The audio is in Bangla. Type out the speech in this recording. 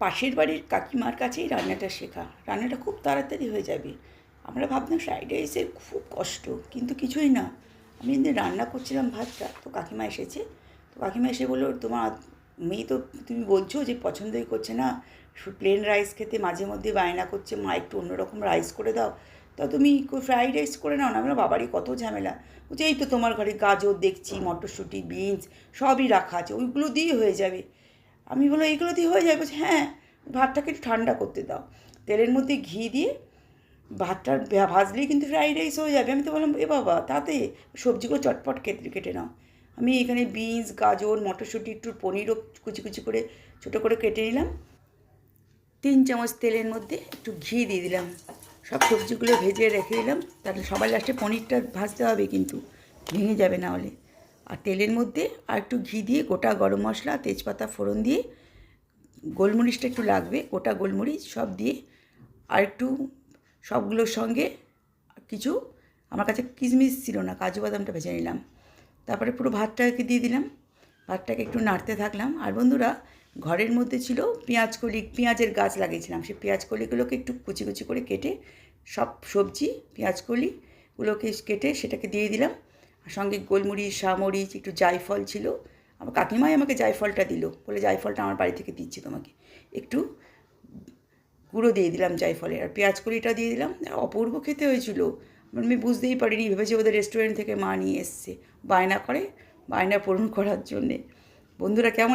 পাশের বাড়ির কাকিমার কাছেই রান্নাটা শেখা। রান্নাটা খুব তাড়াতাড়ি হয়ে যাবে। আমরা ভাবতাম ফ্রাইড রাইসের খুব কষ্ট, কিন্তু কিছুই না। আমি যেদিন রান্না করছিলাম ভাতটা, তো কাকিমা এসেছে। তো কাকিমা এসে বলল, তোমার মেয়ে তো তুমি বলছো যে পছন্দই করছে না। প্লেন রাইস খেতে মাঝে মধ্যে বায়না করছে। মা একটু অন্যরকম রাইস করে দাও। তা তুমি ফ্রাইড রাইস করে নাও। না আমরা বাবারই কত ঝামেলা। বলছে, এই তো তোমার ঘরে গাজর দেখছি, মটরশুঁটি বিনস সবই রাখা আছে। ওইগুলো দিয়ে হয়ে যাবে। আমি বলো এইগুলো দিয়ে হয়ে যায়? বলছে হ্যাঁ ভাতটাকে একটু ঠান্ডা করতে দাও। তেলের মধ্যে ঘি দিয়ে ভাতটা ভাজলেই কিন্তু ফ্রাইড রাইস হয়ে যাবে। আমি তো বললাম, এ বাবা, তাতে সবজিগুলো চটপট কেটে কেটে নাও। আমি এখানে বিনস, গাজর, মটরশুঁটি, একটু পনিরও কুচি কুচি করে, ছোটো করে কেটে নিলাম। তিন চামচ তেলের মধ্যে একটু ঘি দিয়ে দিলাম। সব সবজিগুলো ভেজে রেখে দিলাম। তাহলে সবার লাস্টে পনিরটা ভাজতে হবে কিন্তু, ভেঙে যাবে না হলে। আর তেলের মধ্যে আর একটু ঘি দিয়ে গোটা গরম মশলা, তেজপাতা, ফোড়ন দিয়ে গোলমরিচটা একটু লাগবে, গোটা গোলমরিচ সব দিয়ে আর একটু সবগুলোর সঙ্গে কিছু, আমার কাছে কিশমিশ ছিল না, কাজু বাদামটা ভেজে নিলাম। তারপরে পুরো ভাতটাকে দিয়ে দিলাম, ভাতটাকে একটু নাড়তে থাকলাম। আর বন্ধুরা, ঘরের মধ্যে ছিল পেঁয়াজ কলি, পেঁয়াজের গাছ লাগিয়েছিলাম, সেই পেঁয়াজ কলিগুলোকে একটু কুচি কুচি করে কেটে সব সবজি, পেঁয়াজ কলিগুলোকে কেটে সেটাকে দিয়ে দিলাম। সঙ্গে গোলমরিচ শামরিচ একটু জায়ফল ছিল। আমার কাকিমাই আমাকে জায়ফলটা দিল। বলে জায়ফলটা আমার বাড়ি থেকে দিচ্ছি তোমাকে। একটু গুঁড়ো দিয়ে দিলাম জায়ফলের আর পেঁয়াজ কলিটা দিয়ে দিলাম। অপূর্ব খেতে হয়েছিল। মানে আমি বুঝতেই পারিনি, ভেবেছি ওদের রেস্টুরেন্ট থেকে মা নিয়ে এসছে। বায়না করে, বায়না পূরণ করার জন্যে। বন্ধুরা কেমন